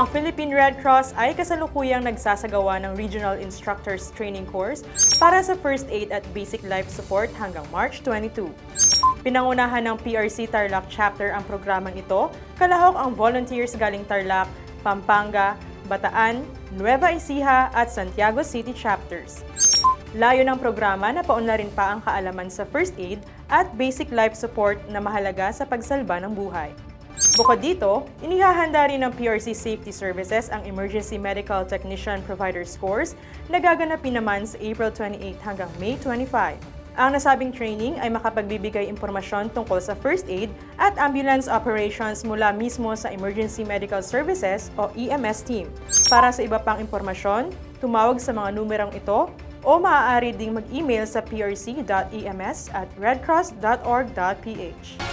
Ang Philippine Red Cross ay kasalukuyang nagsasagawa ng Regional Instructors Training Course para sa First Aid at Basic Life Support hanggang March 22. Pinangunahan ng PRC Tarlac Chapter ang programang ito, kalahok ang volunteers galing Tarlac, Pampanga, Bataan, Nueva Ecija at Santiago City chapters. Layo ng programa na paunlarin pa ang kaalaman sa first aid at basic life support na mahalaga sa pagsalba ng buhay. Bukod dito, inihahanda rin ng PRC Safety Services ang Emergency Medical Technician Providers Course na gaganapin naman sa April 28 hanggang May 25. Ang nasabing training ay makapagbibigay impormasyon tungkol sa first aid at ambulance operations mula mismo sa Emergency Medical Services o EMS team. Para sa iba pang impormasyon, tumawag sa mga numerong ito o maaari ding mag-email sa prc.ems at redcross.org.ph.